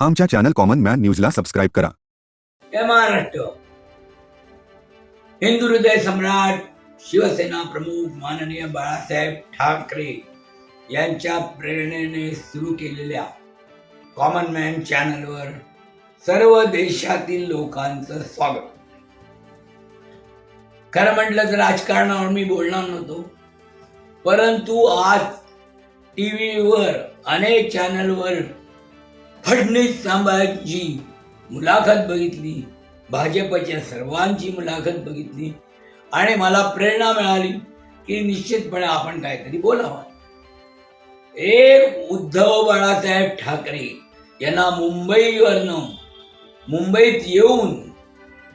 आमच्या channel common man न्यूजला subscribe करा. हे महाराष्ट्र. हिंदू हृदय सम्राट शिवसेना प्रमुख माननीय बाळासाहेब ठाकरे यांच्या प्रेरणेने सुरू केलेल्या कॉमन मॅन चॅनलवर सर्व देशातील लोकांचं स्वागत. खरं म्हटलं तर राजकारणावर मी बोलणार नव्हतो परंतु आज टी व्हीवर अनेक चॅनलवर फडणीस साहेबांची मुलाखत बघितली. भाजपच्या सर्वांची मुलाखत बघितली. आणि मला प्रेरणा मिळाली की निश्चितपणे आपण काहीतरी बोलावं. एक उद्धव बाळासाहेब ठाकरे यांना मुंबईवरनं मुंबईत येऊन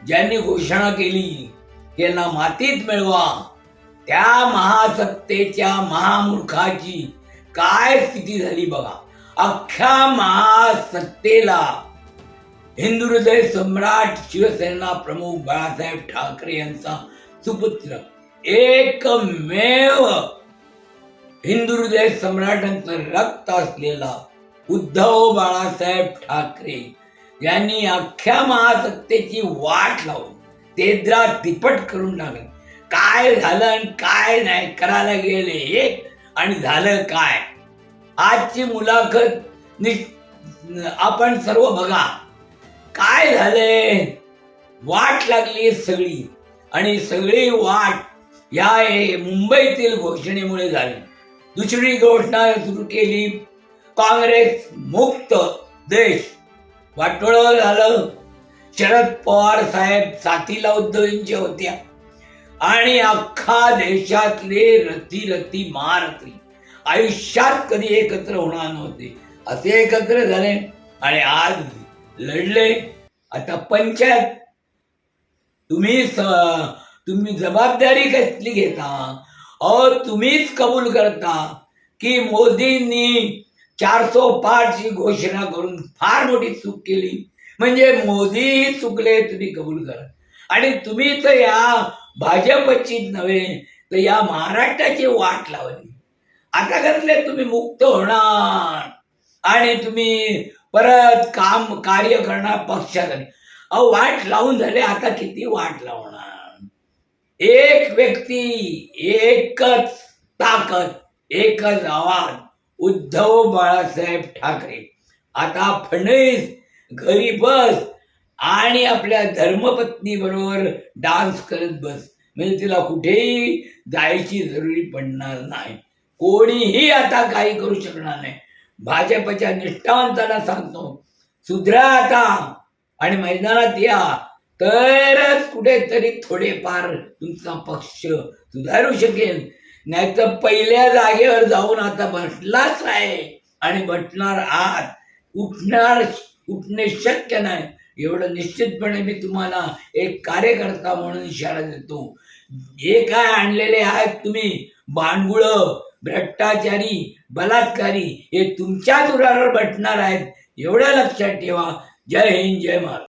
ज्यांनी घोषणा केली यांना मातीत मिळवा. त्या महासत्तेच्या महामूर्खाची काय स्थिती झाली बघा. अख्ख्या महासत्तेला हिंदू हृदय सम्राट शिवसेना प्रमुख बाळासाहेब ठाकरे यांचा सुपुत्र. एकमेव हिंदू हृदय सम्राटांचं रक्त असलेला उद्धव बाळासाहेब ठाकरे यांनी अख्ख्या महासत्तेची वाट लावून तेद्रा तिपट करून टाकली. काय झालं आणि काय नाही करायला गेले एक आणि झालं काय? आजची मुलाखत नि- आपण सर्व बघा. काय झालंय वाट लागली सगळी. आणि सगळी वाट या मुंबईतील घोषणेमुळे झाली. दुसरी घोषणा सुरू केली. काँग्रेस मुक्त देश. वाटोळं झालं. शरद पवार साहेब साथीला उद्धवींच्या होत्या. आणि अख्खा देशातले रती रती महारथी आयुष्यात कधी एकत्र होणार नव्हते. असे एकत्र झाले आणि आज लढले. आता पंचायत तुम्ही स- तुम्ही जबाबदारी कसली घेता? अहो तुम्हीच कबूल करता की मोदींनी चार सो पाचची घोषणा करून फार मोठी चूक केली. म्हणजे मोदीही चुकले तुम्ही कबूल करा. आणि तुम्ही तर या भाजपची नव्हे तर या महाराष्ट्राची वाट लावली. आता घरातले तुम्ही मुक्त होणार. आणि तुम्ही परत काम कार्य करणार पक्षात अहो वाट लावून झाले आता किती वाट लावणार? एक व्यक्ती एकच ताकद एकच आवाज. उद्धव बाळासाहेब ठाकरे. आता फडणवीस घरी बस आणि आपल्या धर्मपत्नी बरोबर डान्स करत बस. म्हणजे तिला कुठेही जायची जरुरी पडणार नाही. कोणीही आता काही करू शकणार नाही. भाजपच्या निष्ठावंतांना सांगतो सुधरा आता आणि मैदानात या. तरच कुठेतरी थोडेफार तुमचा पक्ष सुधारू शकेल. नाहीतर पहिल्या जागेवर जाऊन आता बसलाच आहे आणि बसणार आहात. उठणार उठणे शक्य नाही. एवढं निश्चितपणे मी तुम्हाला एक कार्यकर्ता म्हणून इशारा देतो. हे काय आणलेले आहेत तुम्ही बांडगुळं भ्रष्टाचारी बलात्कारी हे तुमच्याच उरावर बटणार आहेत. एवढं लक्षात ठेवा. जय हिंद जय महाराज